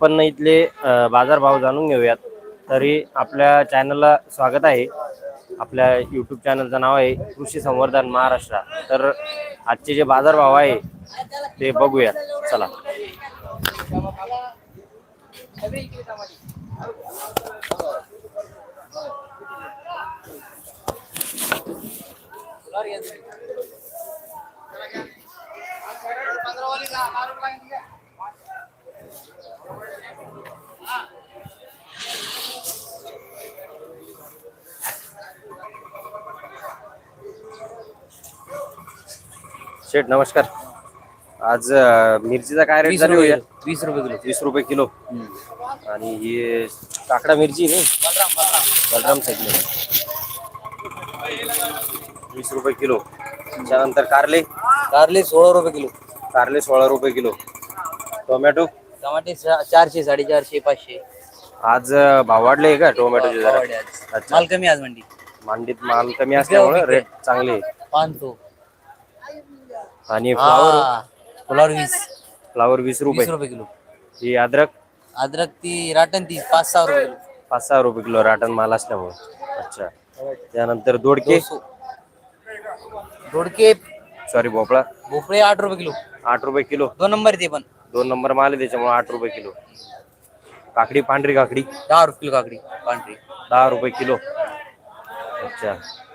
आपण इथले बाजारभाव जाणून घेऊयात. तरी आपल्या चॅनलला स्वागत आहे. आपल्या यूट्यूब चॅनलचं नाव आहे कृषी संवर्धन महाराष्ट्र. तर आजचे जे बाजारभाव आहे ते बघूयात. चला. शेठ नमस्कार. आज अ, मिरचीचा काय रेट वीस रुपये आहे किलो वीस रुपये किलो. वीस रुपये किलो. आणि ही काकडा मिरची नाही बलराम साईडला. वीस रुपये किलो. त्यानंतर कारले? कारले सोळा रुपये किलो. कारले सोळा रुपये किलो. टोमॅटो? टमाटे चारशे साडेचारशे पाचशे. आज अ, भाव वाढले का टोमॅटोचे जरा? वाढले आज. अच्छा. माल कमी आज मंडी. मांडीत माल कमी असल्यामुळे रेट चांगले आहे. पाच सो आणि फ्लावर फुलावर वीस. फ्लावर वीस रुपये. वीस रुपये किलो. ही अद्रक? अद्रक ती राटन ती पाच सहा रुपये किलो. पाच सहा रुपये किलो राटण माल असल्यामुळे. अच्छा. त्यानंतर दोडके. दोडके सॉरी भोपळा. भोपळे आठ रुपये किलो. आठ रुपये किलो. दोन नंबर ते पण. दोन नंबर माल आहे त्याच्यामुळे आठ रुपये किलो. काकडी पांढरी काकडी? दहा रुपये किलो काकडी पांढरी. दहा रुपये किलो. अच्छा.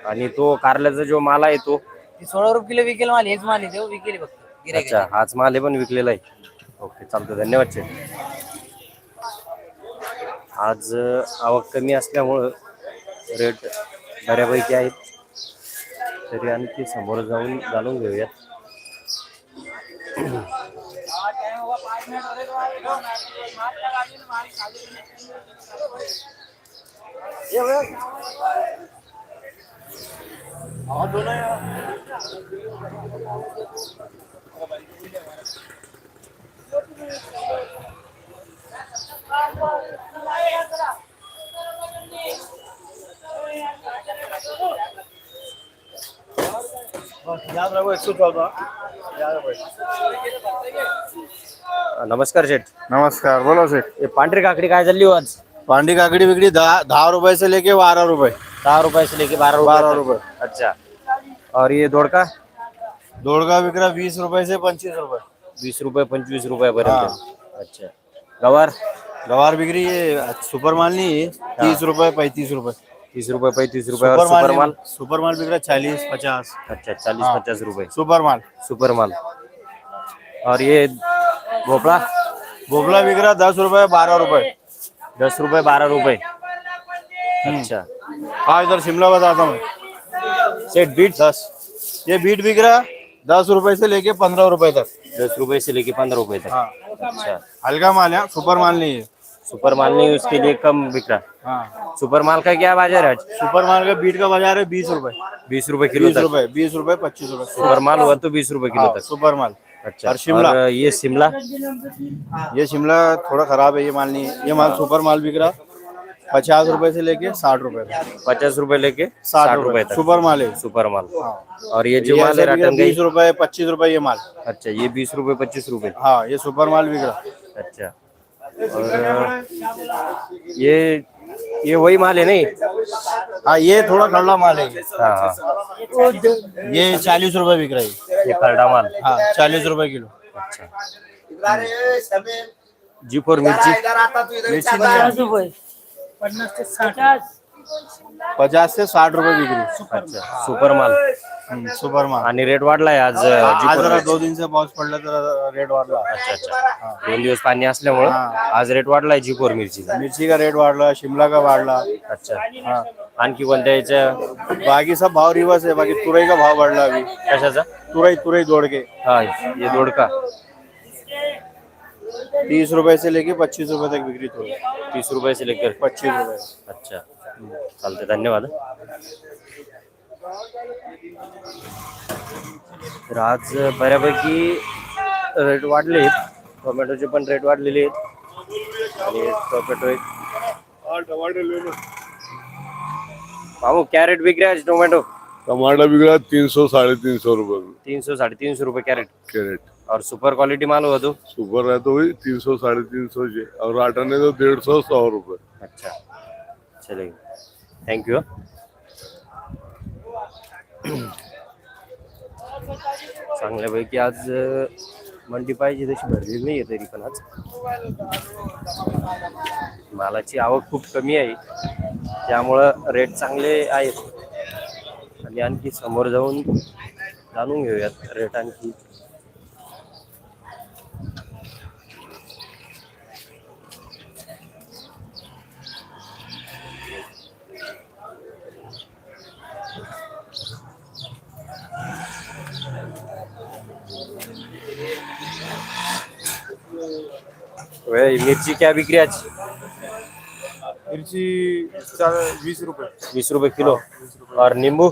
आणि तो कारल्याचा जो माल आहे तो? ती सोळा रुपये किलो विकेल माल हेच माल आहे विकेल फक्त. गिऱ्हाईक अच्छा हाच माल आहे पण विकलेला आहे. ओके चालतं धन्यवाद शेठ. आज आवक कमी असल्यामुळं रेट बऱ्यापैकी आहेत. तरी आणखी समोर जाऊन जाणून घेऊयात. नमस्कार शेठ. नमस्कार बोलो सेठ हे पांढरी काकडी काय चालली हो आज? पांडी काकड़ी बिकड़ी दहा दहा रुपए से लेके बारह रुपए दहा रुपये से लेके बारह बारह रुपए अच्छा। और ये दोडका? दोड़का बिक रहा बीस रुपए से पच्चीस रुपए वीस रुपये पंचवीस रुपयापर्यंत अच्छा। गवार? गवार बिक रही है सुपर माल नहीं है। तीस रुपए पैंतीस रुपए तीस रुपये पैंतीस और सुपर माल सुपर माल? बिक रहा चालीस पचास। अच्छा चालीस हाँ. पचास रुपए सुपर माल। सुपर माल। और ये भोपला? बोबला बिक रहा दस रुपए बारह रुपए दस रुपये बारह रुपये अच्छा। हाँ इधर शिमला बताता हूँ। सेट बीट दस। ये बीट बिक रहा दस रुपए से लेके पंद्रह रुपए तक। दस रुपये से लेके पंद्रह रुपये तक। हाँ। अच्छा। हल्का माल है सुपर माल नहीं है। सुपर माल नहीं उसके लिए कम बिक रहा। हाँ। सुपर माल का क्या बाज़ार है सुपर माल का बीट का बाज़ार है बीस रुपए। बीस रुपये किलो बीस रुपए बीस रुपए पच्चीस रुपए। सुपर माल हुआ तो बीस रुपये किलो हाँ, तक। सुपर माल। अच्छा। और शिमला? और ये शिमला? ये शिमला थोड़ा खराब है ये माल नहीं ये माल सुपर माल बिक रहा। पचास रुपए से लेके साठ रुपए पचास रुपये लेके साठ रुपए तक। सुपर माल है। सुपर माल। और ये जो माल है बीस रुपए पच्चीस रुपए ये माल। अच्छा ये बीस रुपये पच्चीस रुपये हाँ ये सुपर माल बिक रहा। अच्छा। और ये ये वही माल है नहीं? हाँ ये थोड़ा खरला माल है। ये। हाँ। ये चालीस रुपए बिक रहा। है ये खरडा माल। हाँ चालीस रुपए किलो। जी फोर मिर्ची मिर्ची है। पचास से साठ रुपए बिक रही है। अच्छा. सुपर माल हम्म, सुपर माल आणि रेट वाढलाय आज आज जरा मिरची. दो दिन से पाऊस पडला तर रेट वाढला. अच्छा अच्छा. दोन दिवस पाणी असल्यामुळं आज रेट वाढलाय जी फोर मिरचीचा. मिर्ची का रेट वाढला शिमला का वाढला? अच्छा. आणखी कोणत्या याच्या? बाकी सब भाव रिवर्स है बाकी तुरई का भाव बढ़ रहा है अभी? कशाचा? तुरई तुरई दौड़ के हा ये दोडका. तीस रुपए से लेके पच्चीस रुपए तक बिक्री तुरई तीस रुपये से लेकर. पच्चीस रुपए अच्छा. चालते धन्यवाद. तर आज बऱ्यापैकी रेट वाढले टोमॅटोचे पण रेट वाढलेले आहेत. आणि टोमॅटो एक भाऊ क्या रेट बिक रहा है आज टोमॅटो टमाटर रहा है तीन सौ साढ़े तीन सौ रुपए में तीन सौ साढ़े तीन सौ रुपये कैरेट कैरेट और सुपर क्वालिटी माल हुआ तो. सुपर है तो वही तीन सौ साढ़े तीन सौ और आटाने तो डेढ़ सौ सौ रुपए अच्छा. चलेगा थँक्यू चांगल्यापैकी आज मंडी पाहिजे तशी भरलेली नाही आहे तरी पण आज. मालाची आवक खूप कमी आहे. त्यामुळं रेट चांगले आहेत. आणि आणखी समोर जाऊन जाणून घेऊयात रेट आणखी. वे- मिरची क्या बिक्री आज? मिर्ची चार- वीस रुपए बीस रुपए किलो। और नींबू?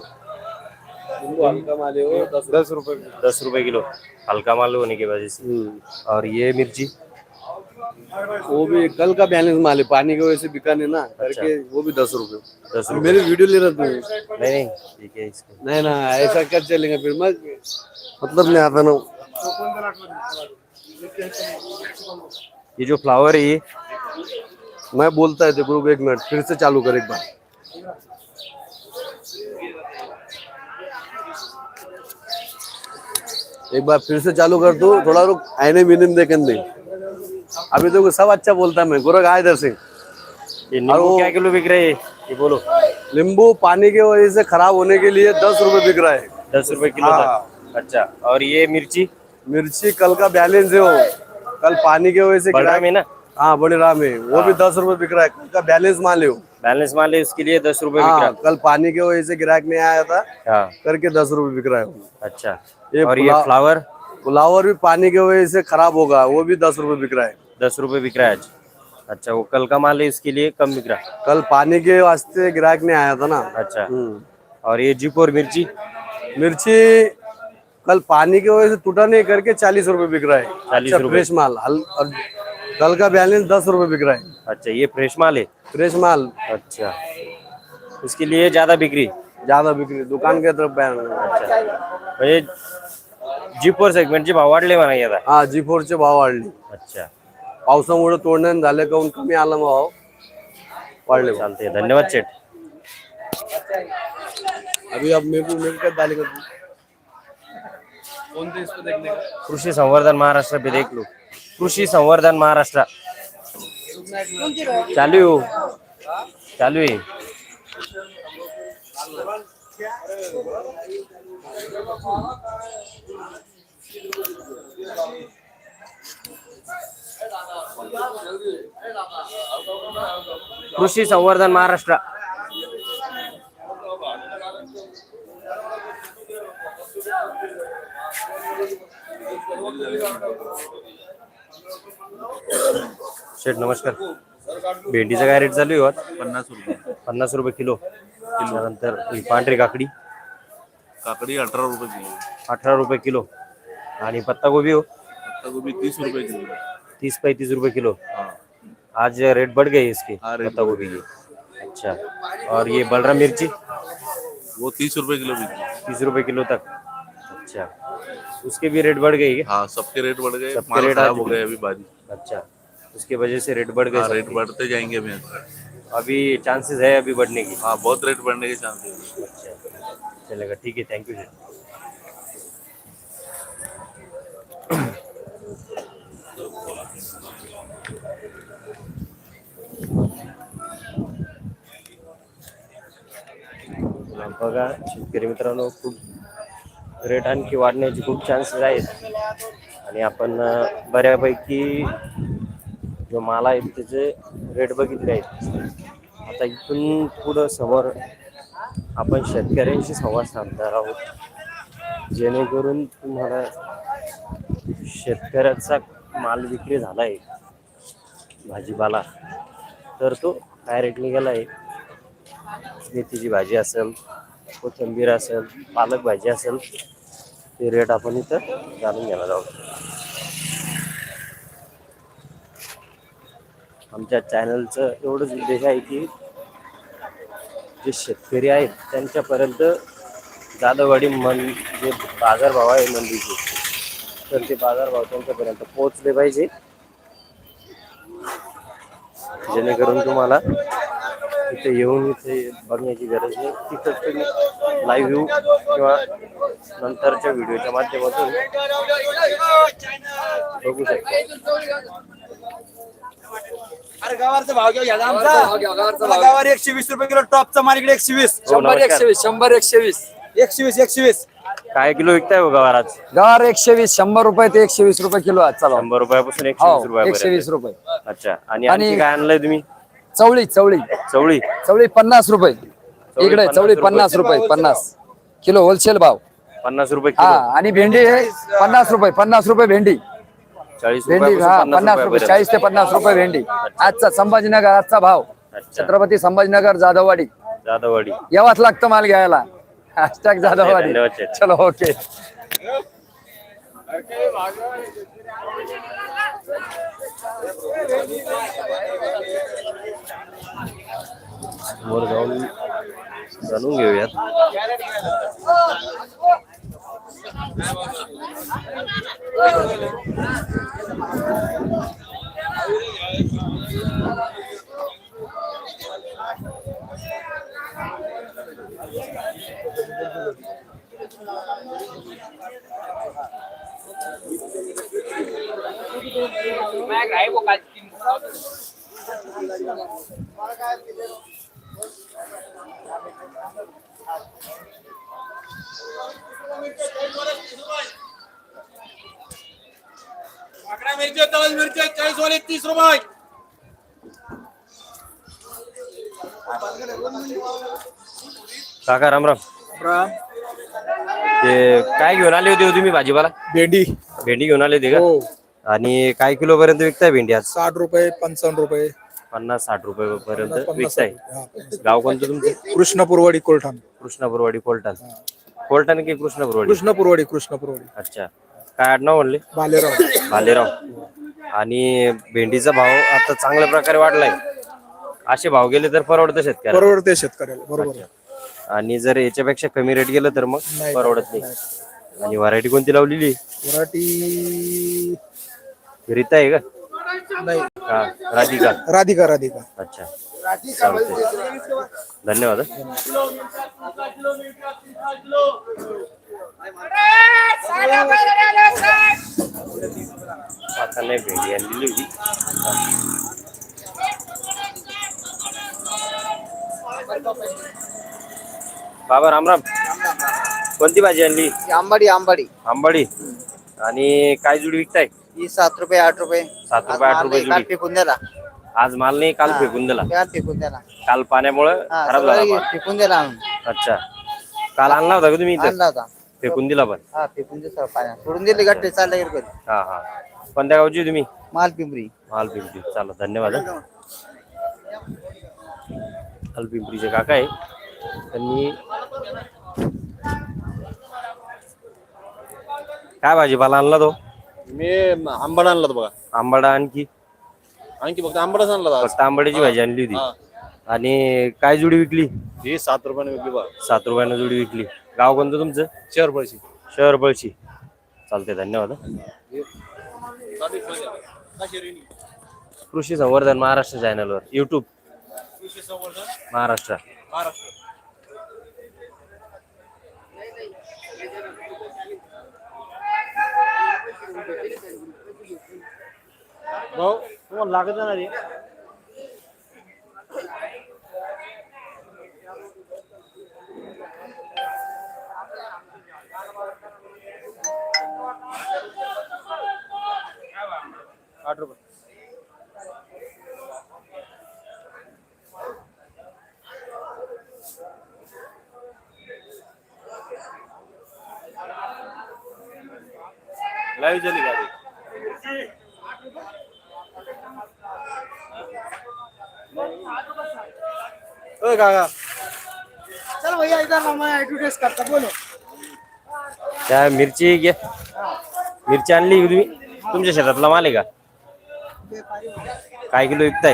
दस रुपए दस रुपए किलो। हल्का माल होने की वजह से। और ये मिर्ची? वो भी कल का बैलेंस माल है पानी की वजह से बिका नहीं ना करके वो भी दस रुपए दस रुपए मेरे वीडियो ले रहा तू नहीं नहीं ठीक है इसका। नहीं ना ऐसा कर चलेंगे फिर मैं मतलब नहीं आता ना। ये जो फ्लावर है ये मैं बोलता है ग्रुप एक मिनट फिर से चालू कर एक बार। एक बार फिर से चालू कर दो थोड़ा रुक आईने मीने में देखने दे अभी तो सब अच्छा बोलता मैं गोरख आए इधर से? ये नींबू क्या किलो बिक रहे हैं? ये बोलो। नींबू पानी की वजह से खराब होने के लिए दस रुपए बिक रहा है। दस रुपए किलो तक। अच्छा और ये मिर्ची? मिर्ची कल का बैलेंस है वो। कल पानी के वजह से बड़ा में ना? हाँ बड़े राम है वो भी दस रुपए बिक रहा है। कल का बैलेंस है वो बैलेंस माल है उसके लिए दस रुपए बिक हाँ कल पानी की वजह से ग्राहक नहीं आया था। हाँ। करके दस रुपए बिक रहा है अच्छा। ये और ये फ्लावर फ्लावर भी पानी के वजह से खराब होगा। वो भी दस रुपए बिक रहा है। दस रुपए बिक रहा है आज। अच्छा वो कल का माल है इसके लिए कम बिक रहा है। कल पानी के वास्ते ग्राहक नहीं आया था ना। अच्छा। हम्म। और ये जीप और मिर्ची? मिर्ची कल पानी की वजह से टूटा नहीं करके चालीस रूपए बिक रहा है। 40 अच्छा, फ्रेश माल हल- और कल का बैलेंस दस रुपए बिक रहा है। अच्छा ये फ्रेश माल है? फ्रेश माल। अच्छा। उसके लिए ज़्यादा बिक्री ज़्यादा बिक्री दुकान के तरफ़ बैन अच्छा। म्हणजे जीप वर सेगमेंटचे भाव वाढले म्हणा आता हा जी फोरचे भाव वाढले। अच्छा। पावसामुळे तोडण्यात झाले काऊन कमी आला मग भाव? वाढले. चालते धन्यवाद शेठ. अभी अब मेरे को मेरे को क्या डालेगा तू कौन थे इसको देखने का? कृषी संवर्धन महाराष्ट्र पे देख लो. कृषी संवर्धन महाराष्ट्र. चालू हो. चालू आहे. कृषी संवर्धन महाराष्ट्र. शेठ नमस्कार. भेंडीचा काय रेट चालू आहे? पन्नास रुपये. पन्नास रुपये किलो. त्यानंतर ही पांढरी काकडी. काकडी अठरा रुपये किलो. अठरा रुपये किलो. आणि पत्तागोबी हो. पत्ता गोभी तीस रुपये किलो. तीस पैंतीस रुपये किलो. आज रेट बढ़ गए इसके पत्ता गोभी की. अच्छा. और ये बलरा मिर्ची? वो तीस रुपये किलो तीस रुपए किलो तक. अच्छा. उसके भी रेट बढ़ गई हाँ? सबके रेट बढ़ गए। सबके रेट खराब हो गए अभी बारिश अच्छा उसके वजह से रेट बढ़ गए हाँ रेट बढ़ते जाएँगे अभी। अभी चांसेस है अभी बढ़ने की? हाँ बहुत रेट बढ़ने के चांसेस अच्छा चलेगा ठीक है थैंक यू सर बघा शेतकरी मित्रांनो खूप रेट आणखी वाढण्याचे खूप चान्सेस आहेत. आणि आपण बऱ्यापैकी जो माल आहे त्याचे रेट बघितले आहेत. आता इथून पुढं समोर आपण शेतकऱ्यांशी संवाद साधणार आहोत. जेणेकरून तुम्हाला शेतकऱ्याचा माल विक्री झाला आहे भाजीपाला तर तो काय रेटने गेला आहे. मेथीची भाजी असेल कोथिंबीर असेल पालक भाजी असेल ते रेट आपण इथं जाणून घेणार आहोत. आमच्या चॅनलचं एवढंच उद्देश आहे की जे शेतकरी आहेत त्यांच्यापर्यंत जाधववाडी मन जे बाजारभाव आहे मंदीचे तर ते बाजारभाव त्यांच्यापर्यंत पोहोचले पाहिजे. जेणेकरून तुम्हाला इथे येऊन इथे बघण्याची गरज नाही. तिथंच तुम्ही लाईव्ह व्ह्यू किंवा नंतरच्या व्हिडिओच्या माध्यमातून बघू शकता. एकशे वीस रुपये किलो टॉपचा इकडे एकशे वीस हो, नमस्कार. शंभर एकशे वीस एकशे वीस एकशे वीस काय किलो विकताय हो गवार आज? गवार एकशे वीस शंभर रुपये ते एकशे वीस रुपये किलो आज चालू. शंभर रुपयापासून एकशे वीस हो एकशे वीस रुपये. अच्छा. आणि आणि- काय आणलंय तुम्ही? चवळी चवळी. चवळी. चवळी पन्नास रुपये. इकडे चवळी. पन्नास रुपये पन्नास. किलो होलसेल भाव. पन्नास रुपये हा आणि भेंडी आहे पन्नास रुपये पन्नास रुपये भेंडी. चाळीस भेंडी हा पन्नास रुपये. चाळीस ते पन्नास रुपये भेंडी. आजचा संभाजीनगर आजचा भाव. छत्रपती संभाजीनगर जाधववाडी. जाधववाडी. यावाच लागतं माल घ्यायला. हॅशटॅग जाधववाडी. चलो ओके वर जाऊन जाणून घेऊयात चाळीस वाले तीस रुपये काका रामराम ते काय घेऊन आले होते हो तुम्ही भाजीपाला? भेंडी। भेंडी घेऊन आले होते हो. का आणि काय किलो पर्यंत विकताय भेंडी आज? साठ रुपये पंचावन्न रुपये. पन्नास साठ रुपये पर्यंत विकताय. गाव कोणतं तुमचं? कृष्णपूरवाडी कोलठाण. कृष्णापूरवाडी कोलटान कोलटान की कृष्णापूरवाडी? कृष्णपूरवाडी कृष्णपूरवाडी. अच्छा. काय आडनाव म्हणले? भालेराव भालेराव आणि भेंडीचा भाव आता चांगल्या प्रकारे वाढलाय. असे भाव गेले तर परवडतं शेतकऱ्याला. परवडते शेतकऱ्याला बरोबर आहे. आणि जर याच्यापेक्षा कमी रेट गेलं तर मग नाही, परवडत नाही. आणि व्हरायटी कोणती लावलेली? मराठी रीता आहे का? नाही. हा राधिका. राधिका राधिका. अच्छा. चालतंय. धन्यवाद हं. आता नाही भेंडी आणलेली होती. बाबा रामराम कोणती भाजी आणली? आंबाडी आंबाडी. आंबाडी. आणि काय जुडी विकताय? ही सात रुपये आठ रुपये. सात रुपये आठ रुपये काल जुडी फेकून दिला आज माल नाही काल फेकून दिला. काल फेकून दिला काल पाण्यामुळे हा खराब झाला सगळं माल. फेकून दिला अच्छा. काल आणला होता का तुम्ही इथं? आणला होता. फेकून दिला पण. हा फेकून दिला पाण्यात. सोडून दिले गट्टे चालला गेले घरी. हा हा. कोणत्या गावची तुम्ही? माल पिंपरी. माल पिंपरी. चालेल धन्यवाद हं. माल पिंपरीचे काका आहे. त्यांनी काय भाजीपाला आणला तो? मी आंबाडा आणला होता बघा. आंबाडा आणखी? आणखी फक्त आंबाडाच आणला होता फक्त आंबाड्याची भाजी आणली होती. आणि काय जुडी विकली? ही सात रुपयाने विकली बघा. सात रुपयानं जुडी विकली. गाव कोणतं तुमचं? चार रुपयाची शहर बळशी चालते धन्यवाद. कृषी संवर्धन महाराष्ट्र चॅनलवर युट्यूब महाराष्ट्र. भाऊ तुम्हाला लागत जाणार आहे. आठ रुपये. लाईव्ह झाली गाडी. ओ काका त्या मिरची घ्या मिरची आणली तुम्ही? तुमच्या शेतातला माल आहे का? काय किलो विकताय?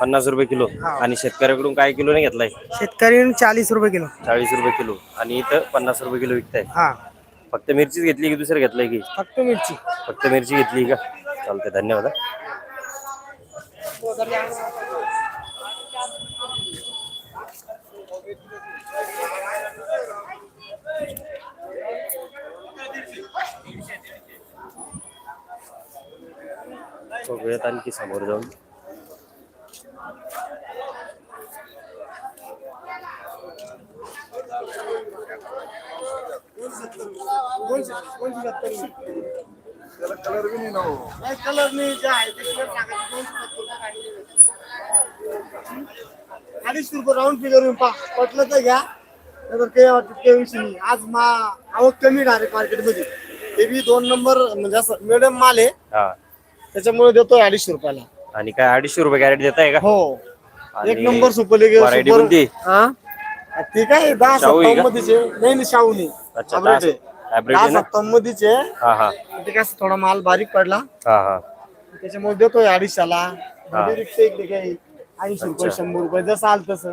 पन्नास. रुपये किलो. आणि शेतकऱ्याकडून काय किलो नाही घेतलाय? शेतकरी चाळीस रुपये किलो. चाळीस रुपये किलो. आणि इथं पन्नास रुपये किलो विकताय. हा. फक्त मिरचीच घेतली की दुसरं घेतलंय की? फक्त मिरची. फक्त मिरची घेतली का? चालते धन्यवाद हा. अडीच रुपये राऊंड फिगर पटलं तर घ्या नाहीतर काही वाटत काही विषय नाही आज मा आवक कमी डायरेक्ट मार्केटमध्ये ते बी दोन नंबर म्हणजे असं मिडियम माल आहे हा त्याच्यामुळे देतोय अडीचशे रुपयाला आणि काय अडीचशे रुपये देत आहे का हो आणि एक नंबर सुपर लीग variety कोणती? हा ते काय दहा शाहू आहे का? सत्तावन्न मध्येच आहे. नाही नाही शाहू नाही अच्छा Hybrid आहे. हायब्रिड आहे ना? हा हा. ते काय थोडा माल बारीक पडला. हा हा. त्याच्यामुळे देतोय अडीचशेला. इकडे काही ऐंशी रुपये अच्छा. शंभर रुपये जसं आलं तसं.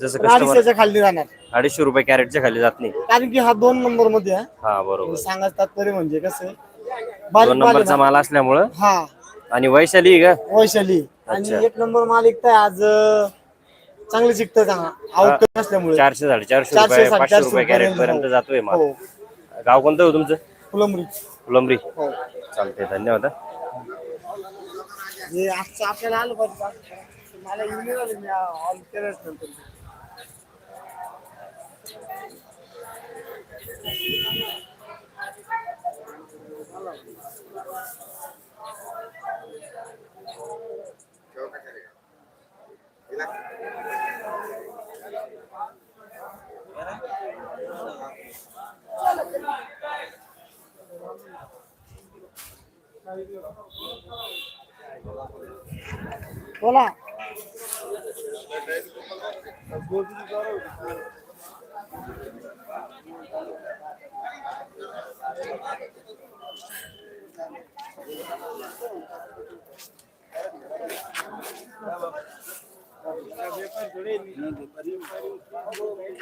जसं पण कस्टमर अडीचशेच्या खाली राहणार. अडीचशे रुपये कॅरेटच्या खाली जात नाही. कारण की हा दोन नंबरमध्ये आहे. हा बरोबर. सांगायचं तात्पर्य म्हणजे कसं आहे. दोन बारीक माल आहे नंबरचा ना. माल असल्यामुळं? हा. आणि वैशाली आहे का? वैशाली. अच्छा. आणि एक नंबर माल विकताय आज अं, चांगलं शिकतंय चांगला आवक कमी असल्यामुळे. चारशे साडेचारशे चारशे रुपये पाचशे साडेचारशे रुपये कॅरेट पर्यंत. जातोय माल. हो. गाव कोणतं हो तुमचं? फुलंबरी. फुलंबरी. हो. चालते धन्यवाद हा. हे आजचं आपल्याला आलं पाहिजे. मला राहिलं मी ऑल केलंच नंतर. बोला.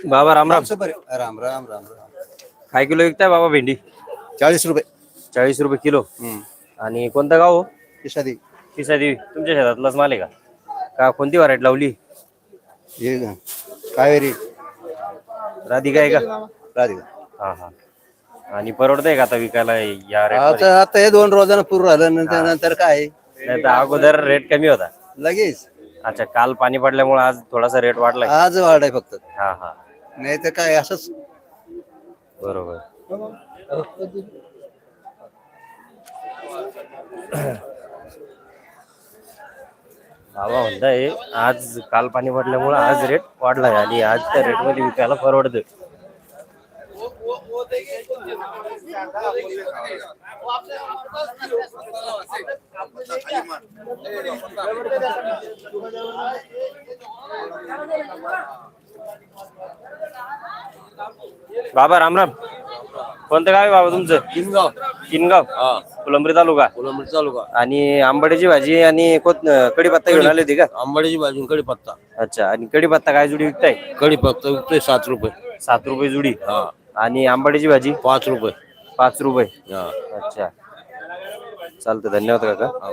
बाबा रामराम राम. राम राम राम काय किलो विकताय बाबा भेंडी? चाळीस रुपये. चाळीस रुपये किलो. आणि कोणतं गाव हो? किशादी पिसा देवी तुमच्या शेतातलाच माल आहे का? का कोणती व्हरायटी लावली हे कावेरी राधिका आहे का राधिका हा हा आणि परवडतंय का आता विकायला या रेट आता आता हे दोन रोजानं पूर्ण राहिलं नंतर नंतर काय नाही तर अगोदर रेट कमी होता लगेच अच्छा काल पाणी पडल्यामुळे आज थोडासा रेट वाढलाय आज वाढ आहे फक्त हा हा नाही तर काय असंच बरोबर बाबा म्हणताय आज काल पाणी पडल्यामुळे आज रेट वाढलाय आणि आज त्या रेटमध्ये विकायला परवडत बाबा रामराम कोणतं गाव आहे बाबा तुमचं? किनगाव. किनगाव. फुलंब्री तालुका. कोलंबी तालुका. आणि आंबाड्याची भाजी आणि कोथ कढीपत्ता घेऊन आली होती का? आंबाडीची भाजी कढीपत्ता. अच्छा. आणि कढीपत्ता काय जुडी विकताय? कढीपत्ता विकतोय सात रुपये. सात रुपये जुडी. हा. आणि आंबाड्याची भाजी? पाच रुपये. पाच रुपये. हा. अच्छा. चालतं धन्यवाद काका.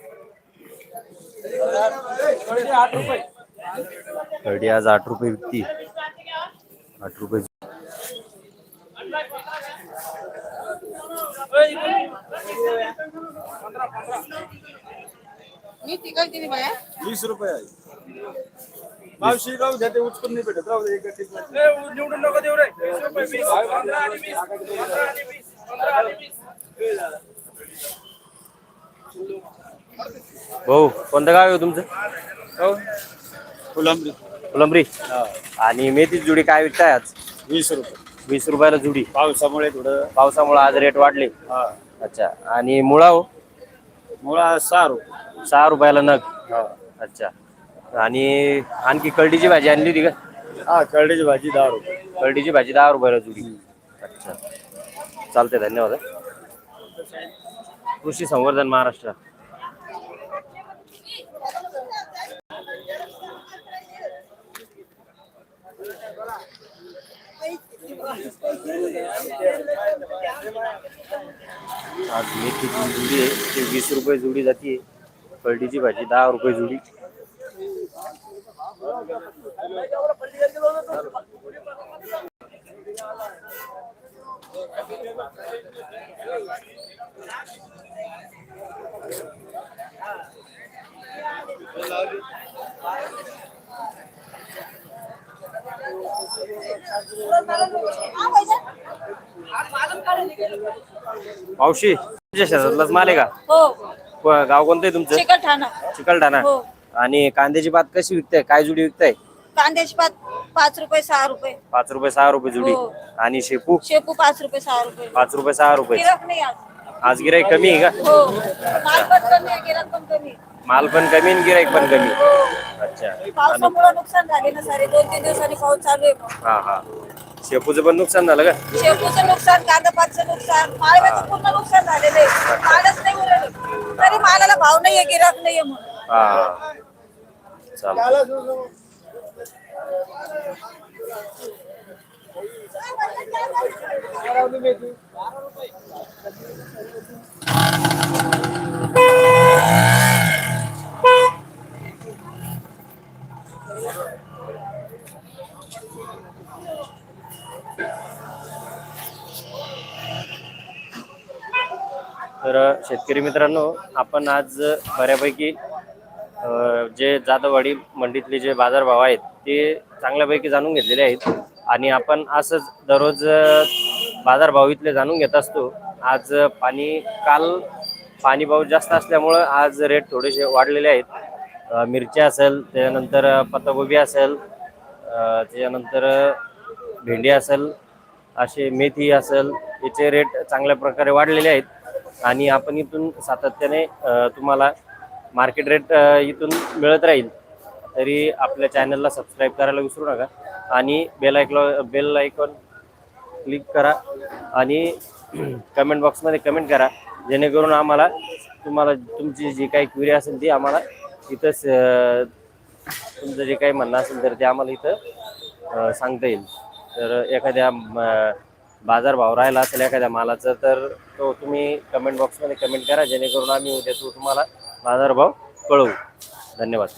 कढी आज आठ रुपये विकती. आठ रुपये वीस रुपये आहे. मावशी राहू द्या ते उचकून नाही भेटत. राहू द्या एक निवडून नको देऊ रे. भाऊ कोणतं गाव आहे हो तुमचं? फुलंबरी. फुलंब्री? आणि मेथीची जुडी काय विकताय आज? वीस रुपये. वीस रुपयाला जुडी. पावसामुळे थोडं. पावसामुळे आज रेट वाढले. अच्छा. आणि मुळा हो? मुळा सहा रुपये. सहा रुपयाला नग. अच्छा. आणि आणखी कळडीची भाजी आणली होती का? हा करड्याची भाजी दहा रुपये. कळडीची भाजी दहा रुपयाला जुडी. अच्छा. चालते धन्यवाद हं. कृषी संवर्धन महाराष्ट्र. आज मेथी जुडी आहे. ती वीस रुपये जुडी जाते पलटीची भाजी दहा रुपये जुडी. मावशी तुमच्या शेतातलाच माल आहे का? हो. गाव कोणतं आहे तुमचं? चिकलठाणा चिकलठाणा हो. आणि कांद्याची पात कशी विकताय? काय जुडी विकताय? कांद्याची पात पाच रुपये सहा रुपये. पाच रुपये सहा रुपये जुडी. हो. आणि शेपू? शेपू पाच रुपये सहा रुपये. पाच रुपये सहा रुपये. गिराक नाही आज. आज गिराईक कमी आहे का? हो. माल पण कमी आहे गिराक पण कमी आहे. माल पण कमी आणि गिराईक पण कमी. हो. अच्छा. पावसामुळे नुकसान झाले ना सारे. दोन तीन दिवसांनी पाऊस चालू आहे. हा हा. शेपूचं पण नुकसान झालं का? शेपूचं नुकसान कांदा पातचं नुकसान माळव्याचं पूर्ण नुकसान झालेलं आहे. मालच नाही उरले. तरी मालाला भाव नाहीये गिराक नाहीये म्हणून. हा. चालतं शेतकरी मित्रांनो आपण आज बऱ्यापैकी जे जाधववाडी मंडीतले जे बाजारभाव आहेत ते चांगल्यापैकी जाणून घेतलेले आहेत. आणि आपण असंच दररोज बाजारभाव इथले जाणून घेत असतो. आज पाणी काल पाणी भाव जास्त असल्यामुळं आज रेट थोडेसे वाढलेले आहेत. मिरच्या असेल त्याच्यानंतर पत्ताकोबी असेल त्याच्यानंतर भेंडी असेल असे मेथी असेल याचे रेट चांगल्या प्रकारे वाढलेले आहेत. आणि आपण इथून सातत्याने तुम्हाला मार्केट रेट इथून मिळत राहील तरी आपल्या चॅनलला सबस्क्राईब करायला विसरू नका. आणि बेल ऐकलं बेल आयकॉन क्लिक करा आणि कमेंट बॉक्समध्ये कमेंट करा. जेणेकरून आम्हाला तुम्हाला तुमची जी काही क्युरी असेल ती आम्हाला इथंच तुमचं जे काही म्हणणं असेल तर ते आम्हाला इथं सांगता येईल. तर एखाद्या बाजारभाव राहिला असेल एखाद्या मालाचा तर तो तुम्ही कमेंट बॉक्समध्ये कमेंट करा जेणेकरून आम्ही उद्या तो तुम्हाला बाजारभाव कळवू. धन्यवाद.